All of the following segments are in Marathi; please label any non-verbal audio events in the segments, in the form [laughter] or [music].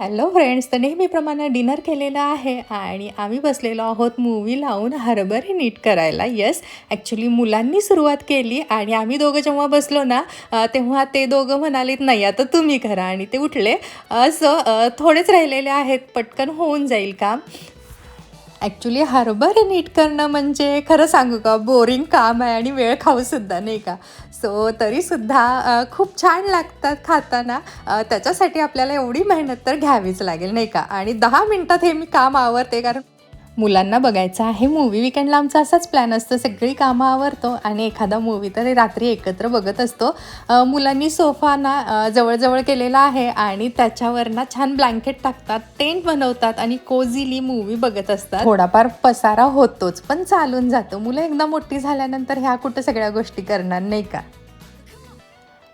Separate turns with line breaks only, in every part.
हॅलो फ्रेंड्स तर नेहमीप्रमाणे डिनर केलेलं आहे आणि आम्ही बसलेलो आहोत मूवी लावून हरभरे नीट करायला. येस ॲक्च्युली मुलांनी सुरुवात केली आणि आम्ही दोघं जेव्हा बसलो ना तेव्हा ते दोघं म्हणालेत नाही आता तुम्ही करा. आणि ते उठले. असं थोडेच राहिलेले आहेत. पटकन होऊन जाईल काम. ॲक्च्युली हरभरे नीट करणं म्हणजे खरं सांगू का? बोरिंग काम आहे आणि वेळ खाऊसुद्धा नाही का? सो तरीसुद्धा खूप छान लागतात खाताना. त्याच्यासाठी आपल्याला एवढी मेहनत तर घ्यावीच लागेल नाही का? आणि दहा मिनटात हे मी काम आवरते कारण मुलांना बघायचं आहे. मूवी विकेंडला आमचा असाच प्लॅन असतो. सगळी कामं आवरतो आणि एखादा मूवी तर रात्री एकत्र बघत असतो. मुलांनी सोफा ना जवळजवळ केलेला आहे आणि त्याच्यावर ना छान ब्लँकेट टाकतात टेंट बनवतात आणि कोझिली मूवी बघत असतात. थोडाफार पसारा होतोच पण चालून जातो. मुलं एकदा मोठी झाल्यानंतर ह्या कुठं सगळ्या गोष्टी करणार नाही का?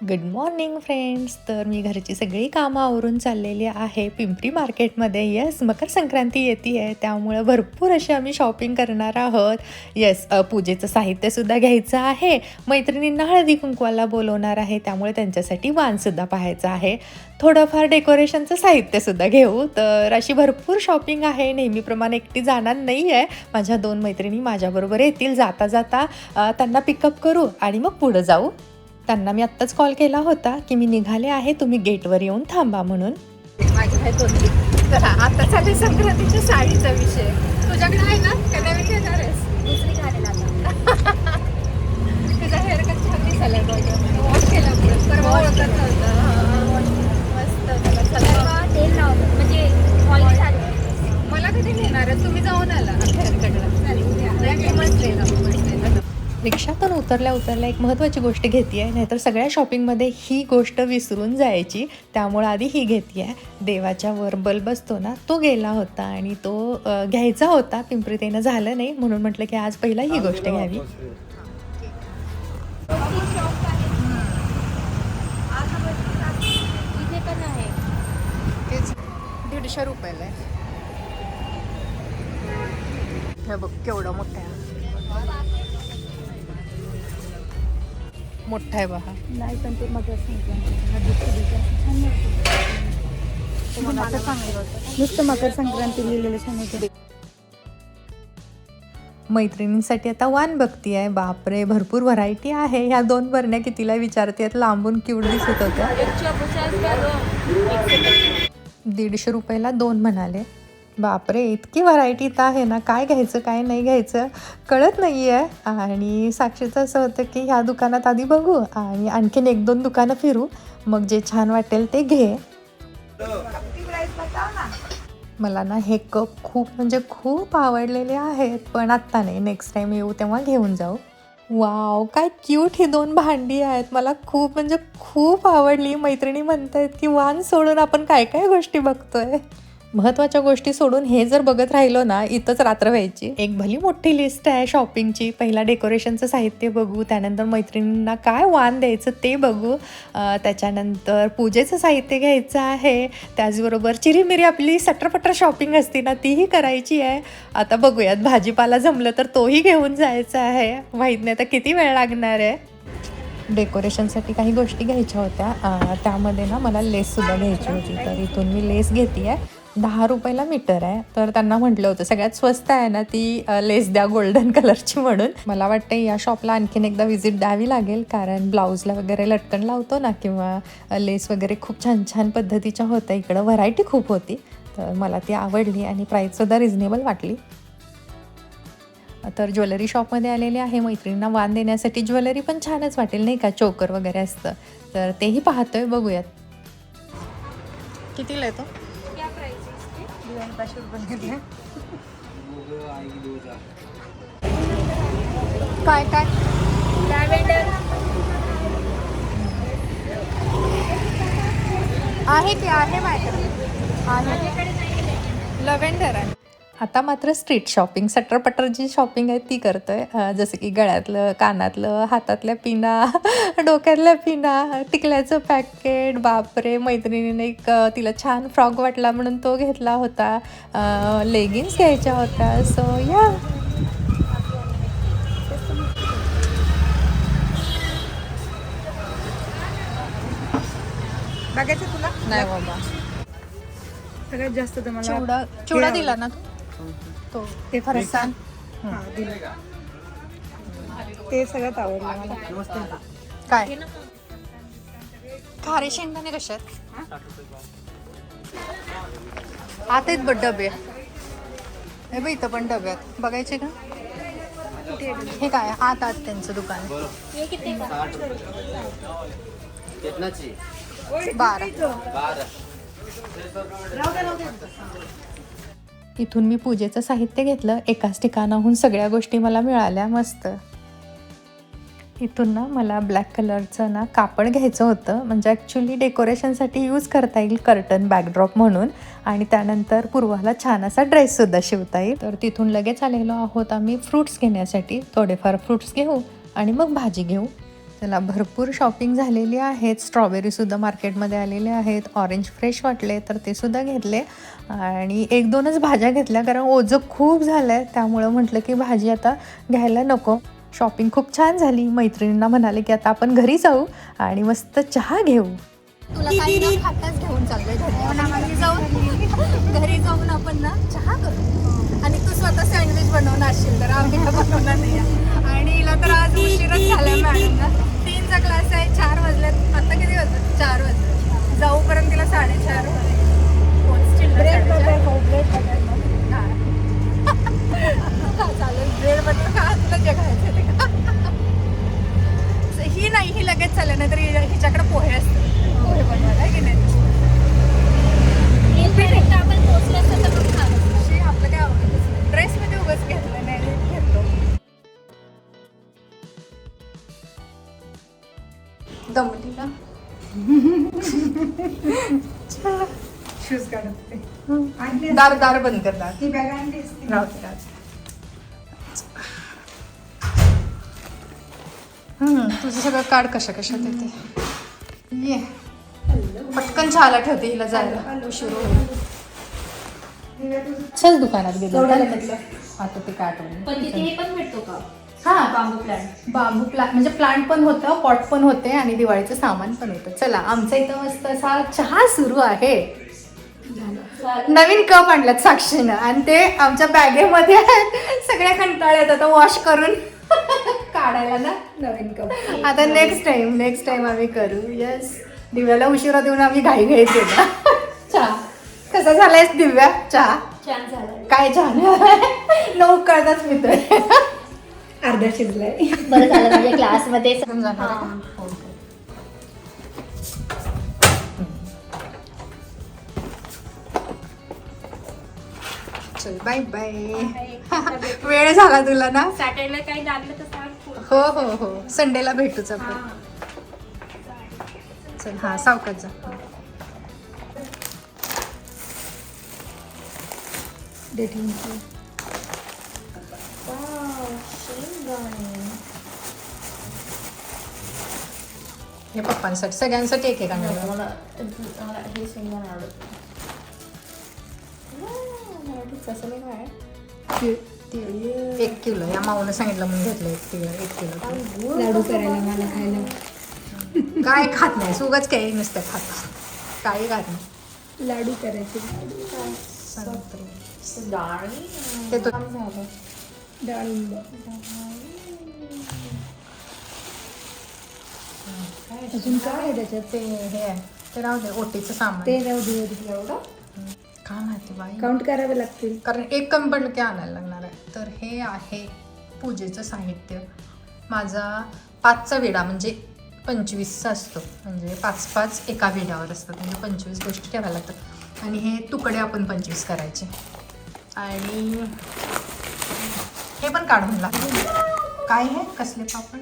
गुड मॉर्निंग फ्रेंड्स तर मी घरची सगळी कामं आवरून चाललेली आहे पिंपरी मार्केटमध्ये. येस मकर संक्रांती येते आहे त्यामुळं भरपूर अशी आम्ही शॉपिंग करणार आहोत. येस पूजेचं साहित्यसुद्धा घ्यायचं आहे. मैत्रिणींना हळदी कुंकवाला बोलवणार आहे. त्यामुळे त्यांच्यासाठी वाणसुद्धा पाहायचं आहे. थोडंफार डेकोरेशनचं साहित्यसुद्धा घेऊ. तर अशी भरपूर शॉपिंग आहे. नेहमीप्रमाणे एकटी जाणार नाही आहे माझ्या दोन मैत्रिणी माझ्याबरोबर येतील जाता जाता. त्यांना पिकअप करू आणि मग पुढं जाऊ. त्यांना मी आत्ताच कॉल केला होता की मी निघाले आहे तुम्ही गेटवर येऊन थांबा म्हणून.
माझी आहे दोन्ही तर आता चालेल संक्रांतीच्या साडीचा विषय. तुझ्याकडे आहे ना? का नवीन घेणार आहेस
दुसरी घालेल आता
तुझा हेअर कट छान दिसायला वॉश केल्यामुळे परवा ओळखत नव्हतं. मस्त.
तेल लावतो म्हणजे ऑइल झालं
मला कधी घेणार आहे तुम्ही जाऊन आला हेअर कटला मस्त आहे ना मस्त आहे ना
रिक्षातून उतरल्या उतरल्या एक महत्त्वाची गोष्ट घेते आहे नाहीतर सगळ्या शॉपिंगमध्ये ही गोष्ट विसरून जायची. त्यामुळं आधी ही घेते आहे देवाच्या वर बल्ब असतो ना तो गेला होता आणि तो घ्यायचा होता. पिंपरीत येणं झालं नाही म्हणून म्हटलं की आज पहिला ही गोष्ट घ्यावी.
इथे पण आहे
तेच. दीडशे रुपयाला आहे. हे बघ केवढं मोठं आहे. मोठा आहे बघा.
नाही पण ते मग छान नुसतं मकर संक्रांती लिहिलेलं छान होतं.
मैत्रिणींसाठी आता वान बघती आहे. बापरे भरपूर व्हरायटी आहे. ह्या दोन बरण्या कितीला विचारते लांबून क्यूट दिसत होत्या. दीडशे रुपयाला दोन म्हणाले. बापरे इतकी व्हरायटी तर आहे ना काय घ्यायचं काय नाही घ्यायचं कळत नाही आहे आणि साक्षीचं असं होतं की ह्या दुकानात आधी बघू आणि आणखीन एक दोन दुकानं फिरू. मग जे छान वाटेल ते घे. मला ना हे कप खूप म्हणजे खूप आवडलेले आहेत. पण आत्ता नाही नेक्स्ट टाईम येऊ तेव्हा घेऊन जाऊ. वाव काय क्यूट ही दोन भांडी आहेत. मला खूप म्हणजे खूप आवडली. मैत्रिणी म्हणत आहेत की वान सोडून आपण काय काय गोष्टी बघतोय? महत्त्वाच्या गोष्टी सोडून हे जर बघत राहिलो ना इथंच रात्र व्हायची. एक भली मोठी लिस्ट आहे शॉपिंगची पहिला डेकोरेशनचं साहित्य बघू त्यानंतर मैत्रिणींना काय वाण द्यायचं ते बघू. त्याच्यानंतर पूजेचं साहित्य घ्यायचं आहे. त्याचबरोबर चिरीमिरी आपली सटरपटर शॉपिंग असते ना तीही करायची आहे. आता बघूयात भाजीपाला जमलं तर तोही घेऊन जायचा आहे. माहीत नाही आता किती वेळ लागणार आहे. डेकोरेशनसाठी काही गोष्टी घ्यायच्या होत्या. त्यामध्ये ना मला लेससुद्धा घ्यायची होती. तर इथून मी लेस घेते आहे दहा रुपयाला मीटर आहे. तर त्यांना म्हटलं होतं सगळ्यात स्वस्त आहे ना ती लेस द्या गोल्डन कलरची म्हणून. मला वाटतं या शॉपला आणखीन एकदा व्हिजिट द्यावी लागेल कारण ब्लाऊजला वगैरे लटकन लावतो ना किंवा लेस वगैरे खूप छान छान पद्धतीच्या होत्या. इकडं व्हरायटी खूप होती. तर मला ती आवडली आणि प्राईससुद्धा रिझनेबल वाटली. तर ज्वेलरी शॉपमध्ये आलेले आहे. मैत्रिणींना वाण देण्यासाठी ज्वेलरी पण छानच वाटेल नाही का? चोकर वगैरे असतं. तर तेही पाहतोय बघूयात.
कितीला येतो
क्या
काय काय?
लॅव्हेंडर
आहे की आहे माझ्याकडे. आहे. लव्हेंडर आहे.
आता मात्र स्ट्रीट शॉपिंग सटरपटर जी शॉपिंग आहे ती करतोय. अं, जसं की गळ्यातलं कानातलं हातातल्या पिना [laughs] डोक्यातल्या पिना टिकल्याचं पॅकेट बापरे मैत्रिणीने एक तिला छान फ्रॉक वाटला म्हणून तो घेतला होता. लेगिन्स घ्यायच्या होत्या. सो या
बघायचं तुला?
नाही बाबा.
सगळ्यात जास्त
चिवडा चिवडा दिला ना तू? तो फरसाण
हा. दिलं. ते सगळ्यात आवडलं मला.
काय? खारे शेंगदाणे कसे आहेत? आत आहेत बघ डबे. हे बघ इथं पण डबे आहेत. बघायचे का? हे काय? आत आत त्यांचं दुकान आहे.
हे किती का
कितनाची?
बारा.
बारा.
इथून मी पूजेचं साहित्य घेतलं एकाच ठिकाणाहून सगळ्या गोष्टी मला मिळाल्या मस्त. इथून ना मला ब्लॅक कलरचं ना कापड घ्यायचं होतं. म्हणजे ॲक्च्युली डेकोरेशनसाठी यूज करता येईल कर्टन बॅकड्रॉप म्हणून आणि त्यानंतर पूर्वाला छान असा ड्रेससुद्धा शिवता येईल. तर तिथून लगेच आलेलो आहोत आम्ही फ्रूट्स घेण्यासाठी. थोडेफार फ्रूट्स घेऊ आणि मग भाजी घेऊ. त्याला भरपूर शॉपिंग झालेली आहेत. स्ट्रॉबेरीसुद्धा मार्केटमध्ये आलेले आहेत. ऑरेंज फ्रेश वाटले तर ते सुद्धा घेतले. आणि एक दोनच भाज्या घेतल्या कारण ओझं खूप झालं आहे त्यामुळं म्हटलं की भाजी आता घ्यायला नको. शॉपिंग खूप छान झाली. मैत्रिणींना म्हणाले की आता आपण घरी जाऊ आणि मस्त चहा घेऊ. तुला काही न खाताच घेऊन चाललोय. घरी जाऊन घरी जाऊन आपण ना चहा करू. आणि तू स्वतः सँडविच बनवणार असशील तर आम्ही बनवणार नाही. तर आज उशीरच झालाय मॅडमला तीनचा क्लास आहे चार वाजल्यात आता किती वाजले? चार वाजले. जाऊपर्यंत तिला साडेचार
बटर [laughs]
चालेल ब्रेड बटर का तुला जे खायचं ते खा. दार दार बंद कर दार.
ती बॅग?
राहते राहते तुझं सगळं कार्ड कशा कशात येते ये. पटकन चहाला ठेवते हिला जायला. उशीर चल दुकानात गेलो. आता ते काय
पण तिथे हे पण भेटतो का?
हा.
बांबू प्लांट
बांबू प्लांट म्हणजे प्लांट पण होतं पॉट पण होते आणि दिवाळीचं सामान पण होतं. चला आमचा इथं मस्त असा चहा सुरू आहे. नवीन कप आणल्यात साक्षीनं. आणि ते आमच्या बॅगेमध्ये आहेत. सगळ्या कंटाळ्यात आता वॉश करून काढायला ना
नवीन कप.
आता नेक्स्ट टाइम नेक्स्ट टाइम आम्ही करू. येस दिव्याला उशिरा देऊन आम्ही घाई घाई केला. चहा. कसा झालाय दिव्या? चहा?
छान झालं
काय छान नऊ कळताच मित्र.
अर्धा शिजलाय.
बरं झालं म्हणजे क्लासमध्ये
चल बाय बाय. [laughs] वेळ झाला तुला ना?
सॅटर्डेला काही लागलं तर सांग.
हो हो हो. संडेला भेटूच आपण. चल हा सावकाश जा.
डेटिंग
हे पप्पांसाठी सगळ्यांसाठी एक एक आणलं
मला मला हे शेंगदाणे आवडत कसं काय
एक किलो या माऊनं सांगितलं म्हणून घेतलं एक किलो एक किलो.
लाडू करायला मला खायला.
काय खात नाही सुगच काही नुसतं खात काही खात नाही.
लाडू करायचे.
संत्री
डाळ
ते तो
डाळिंब अजून काय? आहे त्याच्यात
ते हे आहे. ते राहू दे ओटीचं सामान.
ते राहू दे एवढं?
काय माहिती बाई?
काउंट करावे लागतील.
कारण एक कमी पडलं की आणायला लागणार आहे. तर हे आहे पूजेचं साहित्य. माझा पाचचा विडा म्हणजे पंचवीसचा असतो. म्हणजे पाच पाच एका विड्यावर असतात. म्हणजे पंचवीस गोष्टी ठेवायला लागतात. आणि हे तुकडे आपण पंचवीस करायचे. आणि हे पण काढून लागते काय हे? कसले पापड?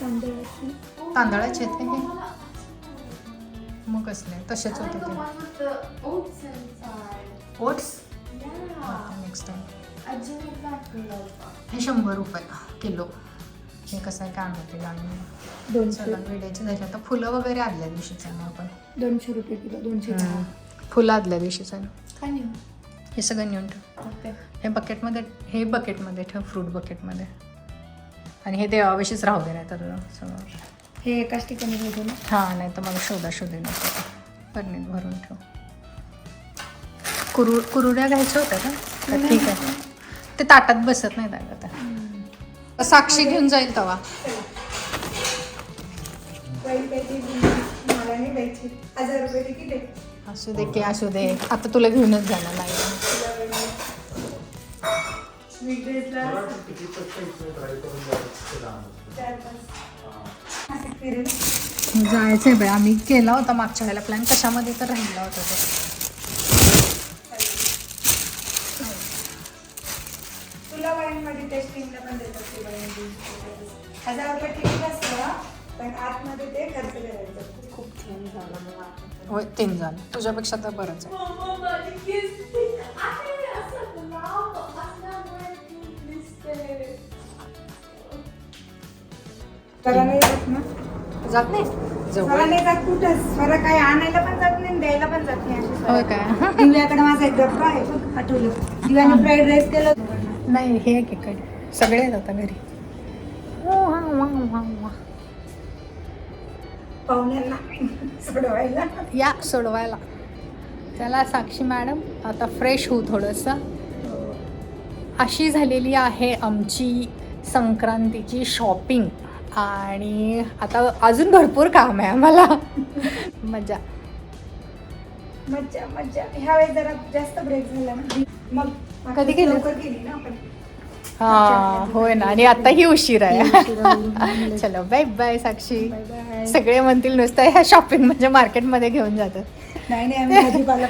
तांदळाची.
तांदळाचे का हे? मग कसले तसेच होते ते. ओट्स? नेक्स्ट टाइम हे शंभर रुपये किलो. हे कसं आहे काय माहिती गाडी
दोनशे.
चला विड्याचे झाले. आता फुलं वगैरे आदल्या दिवशीच आहे आपण.
दोनशे रुपये किलो दोनशे
फुलं आदल्या दिवशीच आहे
काय नाही?
हे सगळं नेऊन ठेव. हे बकेटमध्ये हे बकेटमध्ये ठेव फ्रूट बकेटमध्ये आणि हे देवाविषयीच राहू दे नाही तर सगळं
हे एकाच ठिकाणी होतो ना?
हां नाही तर मग शोधा शोधे नको. परणीत भरून ठेव. कुरु कुरुड्या घ्यायच्या होत्या का? ठीक आहे. ते ताटात बसत नाही आता साक्षी घेऊन जाईल तवा.
मला
असू दे की असू दे. आता तुला घेऊनच जाणार नाही.
फिरेल
जायचंय बाई आम्ही केला होता मागच्या वेळेला प्लॅन कशामध्ये तर राहिला होता तो.
झालं
होय तीन जण तुझ्यापेक्षा तर बरंच आहे.
नाही जात ना.
जात नाही?
मला नाही जात कुठंच. मला काही आणायला पण जात नाही आणि द्यायला पण जात नाही अशी
होय
सवय.
काय
दिव्याकडे माझा एक डब्बा आहे. बघ, आठवलं. दिव्याने फ्राईड राईस केलं
नाही हे एक इकडे सगळे आहेत आता घरी
पाहुण्यांना सोडवायला.
या सोडवायला. चला साक्षी मॅडम आता फ्रेश होऊ थोडंसं. अशी झालेली आहे आमची संक्रांतीची शॉपिंग. आणि आता अजून भरपूर काम आहे आम्हाला. मजा.
मज्जा मज्जा. ह्या वेळेस जरा जास्त ब्रेक झाला ना मग
कधी केलं?
लवकर केली ना आपण.
हा होय ना. आणि आताही उशीर आहे.
उशिरा म्हणलं.
चलो बाय बाय साक्षी. सगळे म्हणतील नुसतं ह्या शॉपिंग म्हणजे मार्केटमध्ये घेऊन जातात.
नाही नाही आम्ही भाजीपाला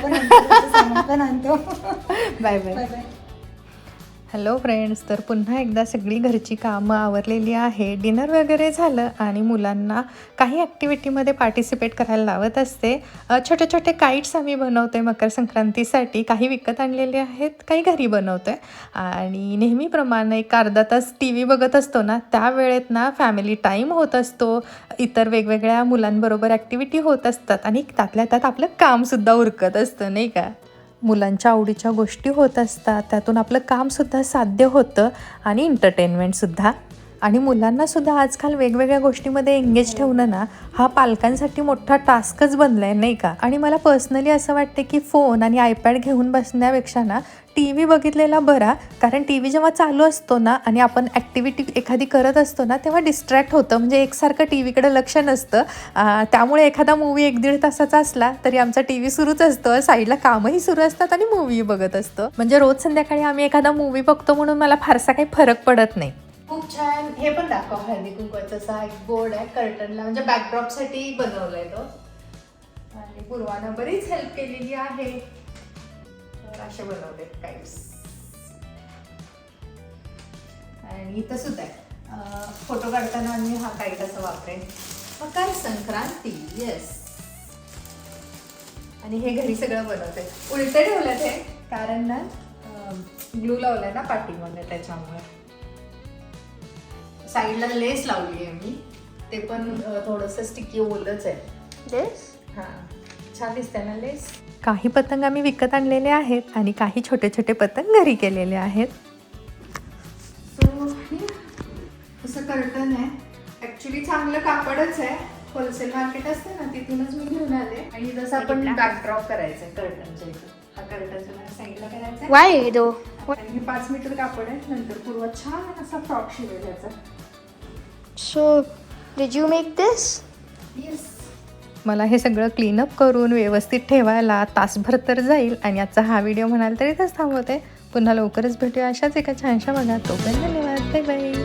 पण आणतो
बाय बाय [laughs] हॅलो फ्रेंड्स तर पुन्हा एकदा सगळी घरची कामं आवरलेली आहे. डिनर वगैरे झालं आणि मुलांना काही ॲक्टिव्हिटीमध्ये पार्टिसिपेट करायला लावत असते. छोटे छोटे काईट्स आम्ही बनवते मकर संक्रांतीसाठी. काही विकत आणलेले आहेत काही घरी बनवतो आहे आणि नेहमीप्रमाणे एक अर्धा तास टी व्ही बघत असतो ना त्या वेळेत ना फॅमिली टाईम होत असतो. इतर वेगवेगळ्या मुलांबरोबर ॲक्टिव्हिटी होत असतात आणि त्यातल्या त्यात आपलं कामसुद्धा उरकत असतं नाही का? मुलांच्या आवडीच्या गोष्टी होत असतात त्यातून आपलं कामसुद्धा साध्य होतं आणि एंटरटेनमेंटसुद्धा आणि मुलांनासुद्धा आजकाल वेगवेगळ्या गोष्टीमध्ये एंगेज ठेवणं ना हा पालकांसाठी मोठा टास्कच बनला आहे नाही का? आणि मला पर्सनली असं वाटते की फोन आणि आयपॅड घेऊन बसण्यापेक्षा ना टी व्ही बघितलेला बरा. कारण टी व्ही जेव्हा चालू असतो ना आणि आपण ॲक्टिव्हिटी एखादी करत असतो ना तेव्हा डिस्ट्रॅक्ट होतं. म्हणजे एकसारखं टी व्हीकडे लक्ष नसतं. त्यामुळे एखादा मूवी एक दीड तासाचा असला तरी आमचा टी व्ही सुरूच असतं. साईडला कामही सुरू असतात आणि मूवी बघत असतो. म्हणजे रोज संध्याकाळी आम्ही एखादा मूवी बघतो म्हणून मला फारसा काही फरक पडत नाही. खूप छान. हे पण दाखव हळदी कुंकवाचा असा एक बोर्ड आहे कर्टनला म्हणजे बॅकड्रॉपसाठी बनवलाय तो. आणि पूर्वानं बरीच हेल्प केलेली आहे. तर असे बनवले काइट्स आणि इथं सुद्धा आहे. फोटो काढताना मी हा काही असं वापरेन. मकर संक्रांती येस आणि हे घरी सगळं बनवते. उलटे ठेवलं ते कारण ना ग्लू लावलाय ना पाठीमध्ये त्याच्यामुळे. साईडला लेस लावली आहे मी. ते पण थोडंसं स्टिकी ओलच आहे. हां. छान दिसते ना लेस? काही पतंग आम्ही विकत आणलेले आहेत आणि काही छोटे छोटे पतंग घरी केलेले आहेत. असं कर्टन आहे. ॲक्च्युली चांगलं कापडच आहे. होलसेल मार्केट असते ना तिथूनच मी घेऊन आले. आणि जसं आपण बॅकड्रॉप करायचं आहे कर्टनच्या इथं. हा कर्टनच्या साईडला करायचा
though?
आणि हे पाच मीटर कापड आहे. नंतर पूर्व छान असा फ्रॉक शिवेल
So, did you make this?
मला हे सगळं क्लीनअप करून व्यवस्थित ठेवायला तासभर तर जाईल आणि आजचा हा व्हिडिओ म्हणाल तरी इथंच थांबवते. पुन्हा लवकरच भेटूया अशाच एका छानशा बघा तोपर्यंत धन्यवाद. Bye bye